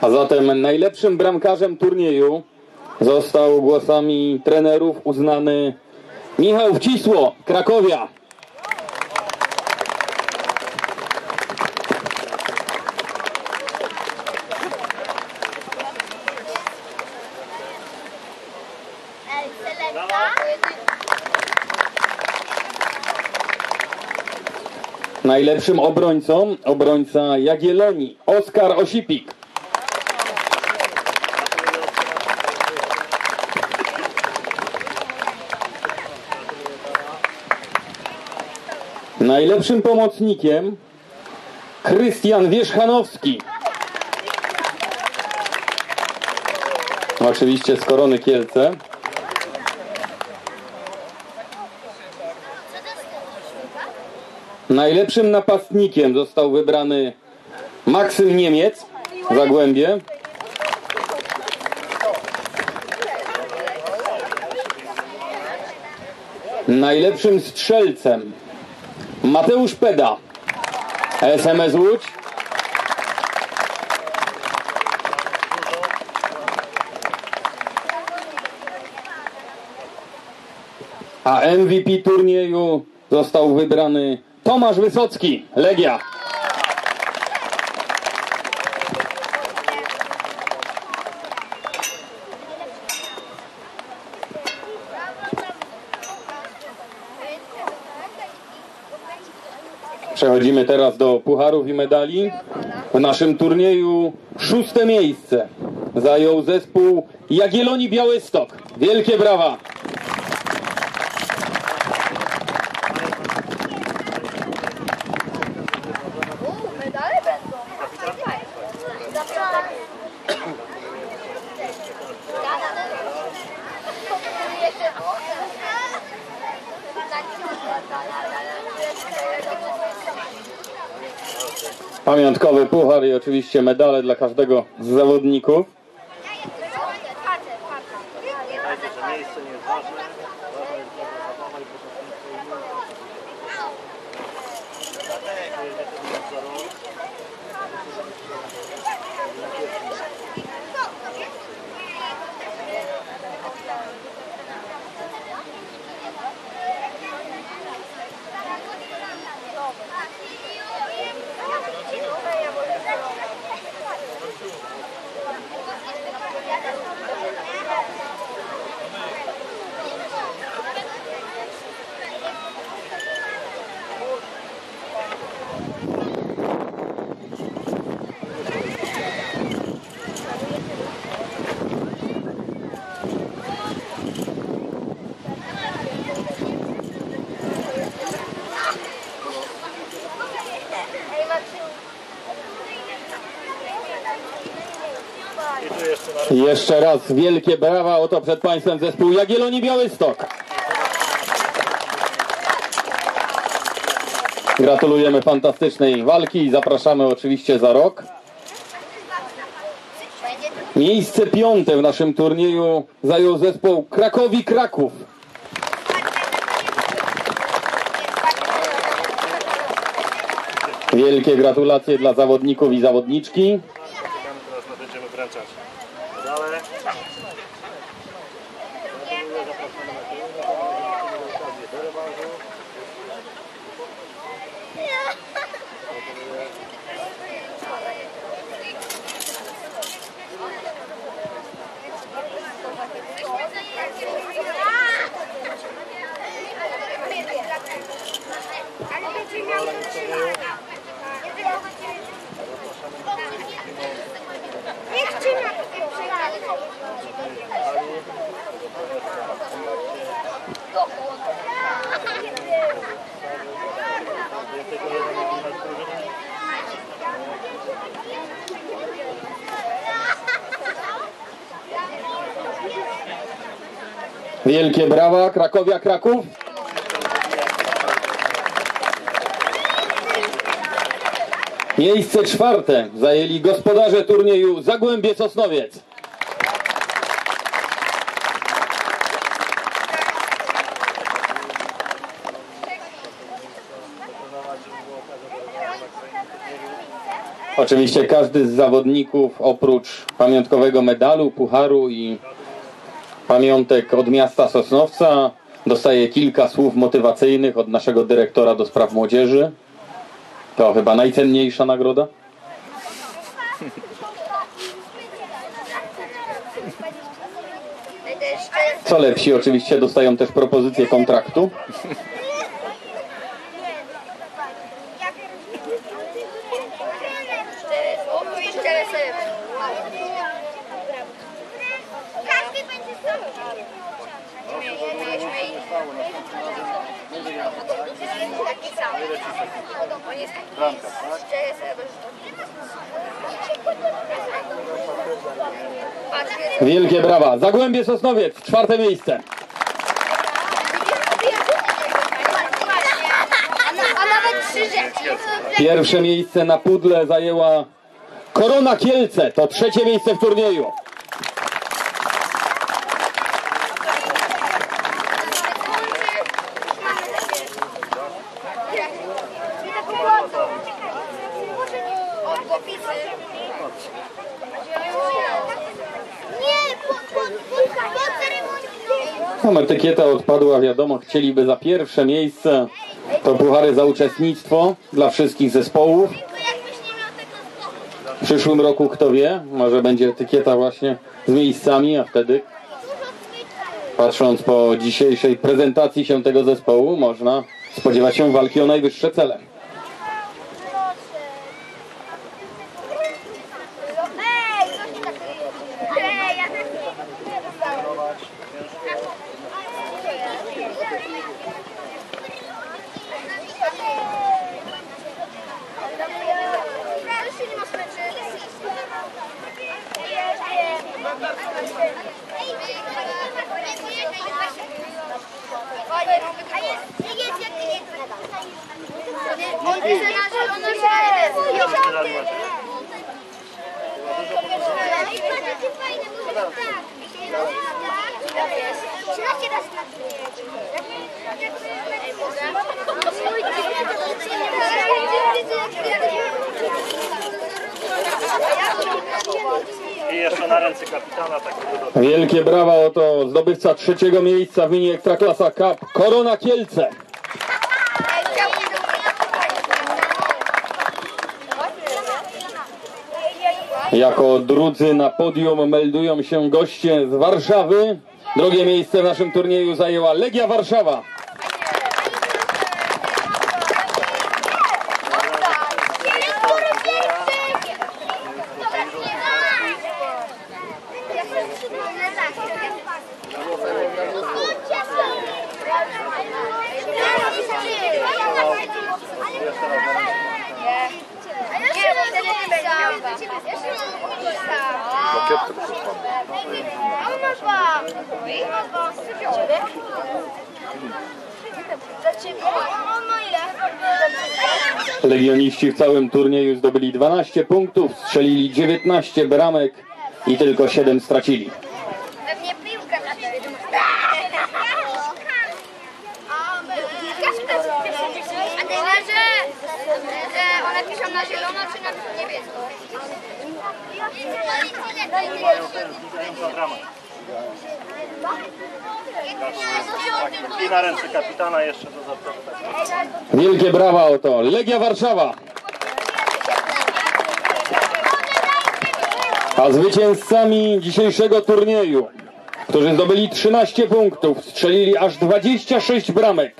A zatem najlepszym bramkarzem turnieju został głosami trenerów uznany Michał Wcisło, Krakowia. Najlepszym obrońcą obrońca Jagiellonii Oskar Osipik. Najlepszym pomocnikiem Krystian Wierzchanowski. Oczywiście z Korony Kielce. Najlepszym napastnikiem został wybrany Maksym Niemiec, Zagłębie. Najlepszym strzelcem Mateusz Peda, SMS Łódź. A MVP turnieju został wybrany Tomasz Wysocki, Legia. Przechodzimy teraz do pucharów i medali. W naszym turnieju szóste miejsce zajął zespół Jagiellonii Białystok. Wielkie brawa! Zapraszam. Jeszcze Pamiątkowy puchar i oczywiście medale dla każdego z zawodników. Jeszcze raz wielkie brawa, oto przed Państwem zespół Jagiellonii Białystok. Gratulujemy fantastycznej walki i zapraszamy oczywiście za rok. Miejsce piąte w naszym turnieju zajął zespół Krakowi Kraków. Wielkie gratulacje dla zawodników i zawodniczki. Wielkie brawa, Krakowia Kraków. Miejsce czwarte zajęli gospodarze turnieju Zagłębie Sosnowiec. Oczywiście każdy z zawodników oprócz pamiątkowego medalu, pucharu i pamiątek od miasta Sosnowca dostaje kilka słów motywacyjnych od naszego dyrektora do spraw młodzieży. To chyba najcenniejsza nagroda. Co lepsi oczywiście dostają też propozycję kontraktu. Wielkie brawa. Zagłębie Sosnowiec, czwarte miejsce. Pierwsze miejsce na pudle zajęła Korona Kielce. To trzecie miejsce w turnieju. Nie, po, po, po, po ceremonii. No, etykieta odpadła, wiadomo, chcieliby za pierwsze miejsce. To puchary za uczestnictwo dla wszystkich zespołów. W przyszłym roku, kto wie, może będzie etykieta właśnie z miejscami, a wtedy patrząc po dzisiejszej prezentacji się tego zespołu, można spodziewać się walki o najwyższe cele. Ej, co się tak Ej, ja też nie dostałam. Już się nie ma smyczy. A jest, jest jak nie jest. On chce na ręce kapitana tak Wielkie brawa, oto zdobywca trzeciego miejsca w mini Ekstraklasa Cup, Korona Kielce. Jako drudzy na podium meldują się goście z Warszawy. Drugie miejsce w naszym turnieju zajęła Legia Warszawa. Nie, bo wtedy nie będzie miał Jeszcze A on ma dwa. I ma dwa. Dla ciebie? Dla ciebie? On ma ile? Legioniści w całym turnieju zdobyli 12 punktów, strzelili 19 bramek i tylko 7 stracili. Pewnie piłkę na ciebie. A trenerze, że one piszą na zielono czy na niebiesko? dramat. I na ręce kapitana jeszcze do zaproszenia. Wielkie brawa oto Legia Warszawa. A zwycięzcami dzisiejszego turnieju, którzy zdobyli 13 punktów, strzelili aż 26 bramek,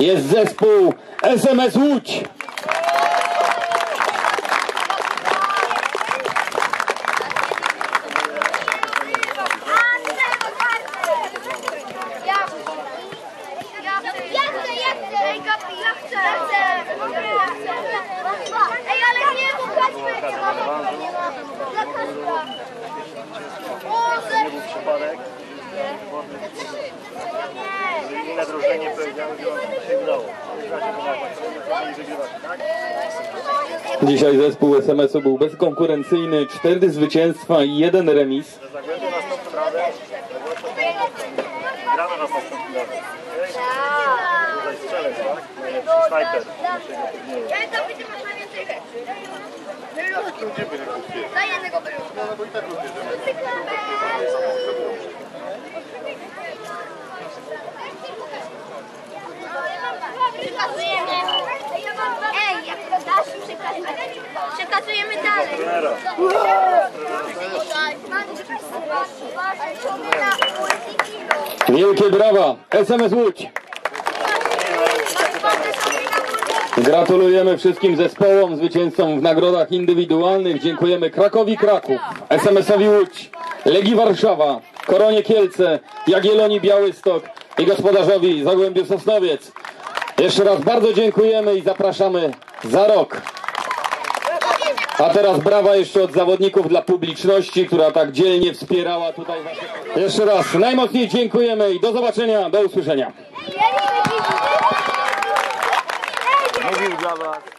jest zespół SMS Łódź. Że na nie wygrywać, tak? Dzisiaj zespół SMS-u był bezkonkurencyjny, 4 zwycięstwa i jeden remis. Daj jednego beluszka. No bo i tak odbierzemy. Przekazujemy. Ej, jak to dasz, przekazujemy. Przekazujemy dalej. Wielkie brawa! SMS Łódź! Gratulujemy wszystkim zespołom, zwycięzcom w nagrodach indywidualnych. Dziękujemy Krakowi Kraków, SMS-owi Łódź, Legii Warszawa, Koronie Kielce, Jagiellonii Białystok i gospodarzowi Zagłębiu Sosnowiec. Jeszcze raz bardzo dziękujemy i zapraszamy za rok. A teraz brawa jeszcze od zawodników dla publiczności, która tak dzielnie wspierała tutaj wasze... Jeszcze raz najmocniej dziękujemy i do zobaczenia, do usłyszenia. Mówił dla was.